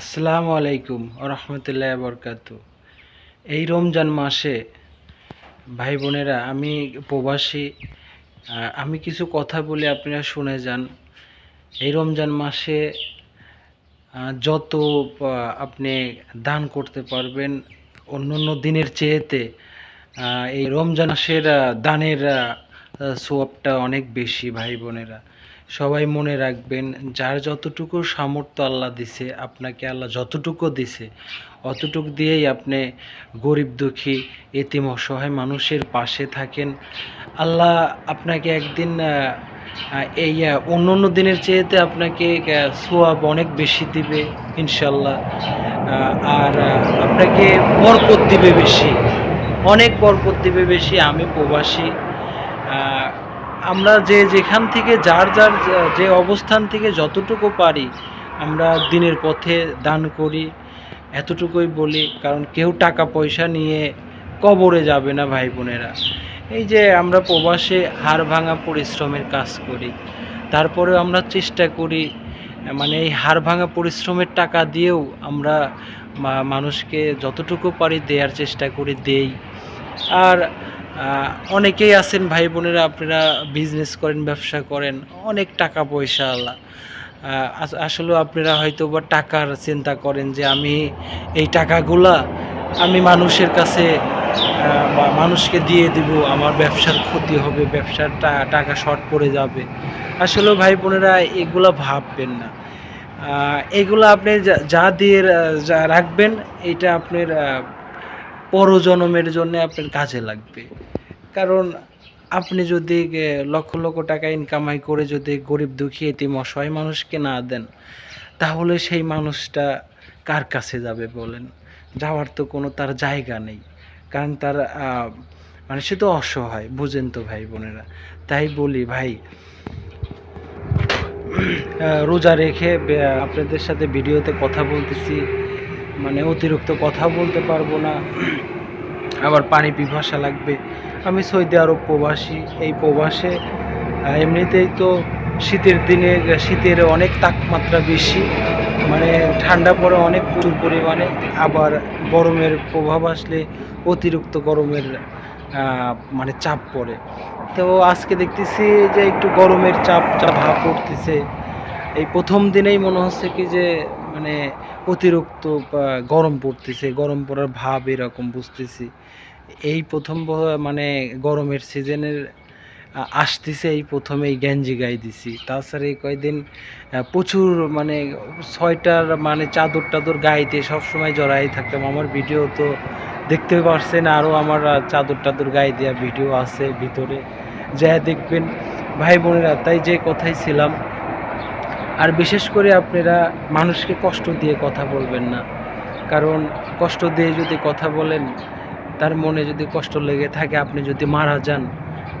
আসসালামু আলাইকুম রহমতুল্লাহ বরকাত। এই রমজান মাসে ভাই বোনেরা, আমি প্রবাসী আমি কিছু কথা বলে আপনারা শুনে যান। এই রমজান মাসে যত আপনি দান করতে পারবেন অন্য অন্য দিনের চেয়েতে এই রমজান মাসের দানের সোয়াবটা অনেক বেশি ভাই বোনেরা। সবাই মনে রাখবেন, যার যতটুকু সামর্থ্য আল্লাহ দিছে, আপনাকে আল্লাহ যতটুকু দিছে, অতটুক দিয়েই আপনি গরিব দুঃখী, এতিম, অসহায় মানুষের পাশে থাকেন। আল্লাহ আপনাকে একদিন এই অন্য অন্য দিনের চেয়েতে আপনাকে সোয়াব অনেক বেশি দিবে ইনশাল্লাহ আর আপনাকে বরকত দিবে বেশি, অনেক বরকত দিবে বেশি। আমি প্রবাসী আমরা যে যেখান থেকে যার যার, যে- অবস্থান থেকে যতটুকু পারি, আমরা দিনের পথে দান করি। এতটুকুই বলি, কারণ কেউ টাকা পয়সা নিয়ে কবরে যাবে না ভাই বোনেরা। এই যে আমরা প্রবাসে হাড় ভাঙা পরিশ্রমের কাজ করি, তারপরেও আমরা চেষ্টা করি মানে এই হাড় ভাঙা পরিশ্রমের টাকা দিয়েও আমরা মানুষকে যতটুকু পারি দেওয়ার চেষ্টা করি, দেই। আর অনেকেই আছেন, ভাই বোনেরা, আপনারা বিজনেস করেন, ব্যবসা করেন, অনেক টাকা পয়সা আল্লাহ। আস- আসলে আপনারা হয়তো বা টাকার চিন্তা করেন যে আমি এই টাকাগুলা আমি মানুষের কাছে বা মানুষকে দিয়ে দিব, আমার ব্যবসার ক্ষতি হবে, ব্যবসার টাকা শর্ট পড়ে যাবে। আসলে ভাই বোনেরা এগুলা ভাববেন না। এগুলো আপনি যা- দিয়ে রাখবেন, এটা আপনার পরজনমের জন্য আপনার কাজে লাগবে। কারণ আপনি যদি লক্ষ লক্ষ টাকা ইনকামাই করে যদি গরিব দুঃখী এতিম অসহায় মানুষকে না দেন, তাহলে সেই মানুষটা কার কাছে যাবে বলেন? যাওয়ার তো কোনো তার জায়গা নেই। কারণ তার মানে সে তো অসহায়, বুঝেন তো ভাই বোনেরা। তাই বলি ভাই রোজা রেখে আপনাদের সাথে ভিডিওতে কথা বলতেছি। মানে অতিরিক্ত কথা বলতে পারব না। আবার পানি পিপাসা লাগবে। আমি সৌদি আরব প্রবাসী। এই প্রবাসে এমনিতেই তো শীতের দিনে, শীতের অনেক তাপমাত্রা বেশি। মানে ঠান্ডা পড়ে অনেক প্রচুর পরিমাণে। আবার গরমের প্রভাব আসলে অতিরিক্ত গরমের মানে চাপ পড়ে। তো আজকে দেখতেছি যে একটু গরমের চাপ চাপ ভাব পড়তেছে। এই প্রথম দিনেই মনে হচ্ছে কি যে মানে অতিরিক্ত গরম পড়তেছে, গরম পড়ার ভাব এরকম বুঝতেছি। এই প্রথম মানে গরমের সিজনের আসতেছে, এই প্রথমে এই গেঞ্জি গায়ে দিছি। তাছাড়া এই কয়দিন প্রচুর মানে ছয়টার মানে চাদর টাদর গায়ে দিয়ে সবসময় জড়াই থাকতাম। আমার ভিডিও তো দেখতে পারছেন আরও আমার চাদর টাদর গায়ে দেওয়া ভিডিও আছে ভিতরে। যা দেখবেন, ভাই বোনেরা, তাই যে কথাই ছিলাম আর বিশেষ করে আপনারা মানুষকে কষ্ট দিয়ে কথা বলবেন না। কারণ কষ্ট দিয়ে যদি কথা বলেন, তার মনে যদি কষ্ট লেগে থাকে, আপনি যদি মারা যান,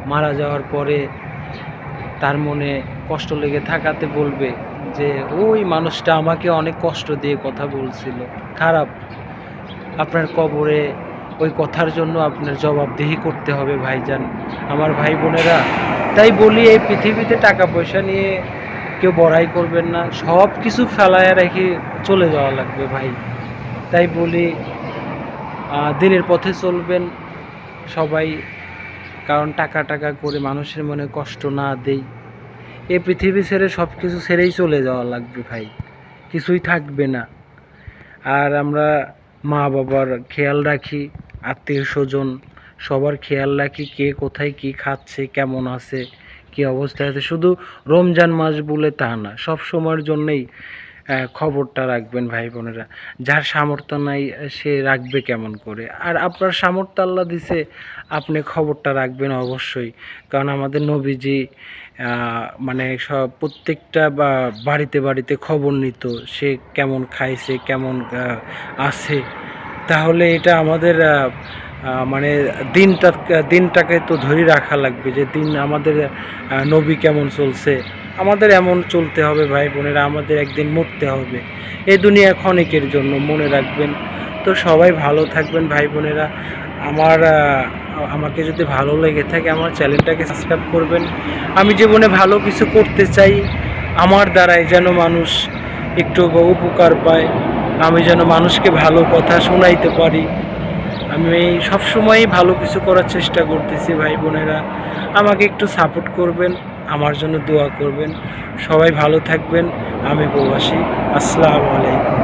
মারা যাওয়ার পরে তার মনে কষ্ট লেগে থাকাতে বলবে যে, ওই মানুষটা আমাকে অনেক কষ্ট দিয়ে কথা বলছিল। খারাপ। আপনার কবরে ওই কথার জন্য আপনার জবাবদিহি করতে হবে ভাইজান। আমার ভাই বোনেরা, তাই বলি এই পৃথিবীতে টাকা পয়সা নিয়ে কেউ বড়াই করবেন না, সব কিছু ফেলায় রেখে চলে যাওয়া লাগবে ভাই। তাই বলি দিনের পথে চলবেন সবাই, কারণ টাকা টাকা করে মানুষের মনে কষ্ট না দেই। এ পৃথিবী ছেড়ে সব কিছু ছেড়েই চলে যাওয়া লাগবে ভাই, কিছুই থাকবে না। আর আমরা মা বাবার খেয়াল রাখি আত্মীয় স্বজন সবার খেয়াল রাখি কে কোথায় কি খাচ্ছে, কেমন আছে। কি অবস্থায় আছে? শুধু রমজান মাস বলে তা না, সব সময়ের জন্যই খবরটা রাখবেন ভাই বোনেরা। যার সামর্থ্য নাই, সে রাখবে কেমন করে? আর আপনার সামর্থ্য আল্লাহ দিছে, আপনি খবরটা রাখবেন অবশ্যই। কারণ আমাদের নবীজি মানে সব প্রত্যেকটা বা বাড়িতে বাড়িতে খবর নিত, সে কেমন খাইছে, কেমন আছে। তাহলে এটা আমাদের মানে দিনটা, দিনটাকে তো ধরে রাখা লাগবে যে দিন আমাদের নবী কেমন চলছে। আমাদের এমন চলতে হবে ভাই বোনেরা, আমাদের একদিন মরতে হবে। এই দুনিয়া ক্ষণিকের জন্য মনে রাখবেন। তো সবাই ভালো থাকবেন ভাই বোনেরা। আমার আমাকে যদি ভালো লেগে থাকে আমার চ্যানেলটাকে সাবস্ক্রাইব করবেন। আমি জীবনে ভালো কিছু করতে চাই, আমার দ্বারাই যেন মানুষ একটু উপকার পায়। আমি যেন মানুষকে ভালো কথা শোনাইতে পারি। আমি সবসময়ই ভালো কিছু করার চেষ্টা করতেছি, ভাই বোনেরা। আমাকে একটু সাপোর্ট করবেন, আমার জন্য দোয়া করবেন। সবাই ভালো থাকবেন, আমি প্রবাসী। আসসালামু আলাইকুম।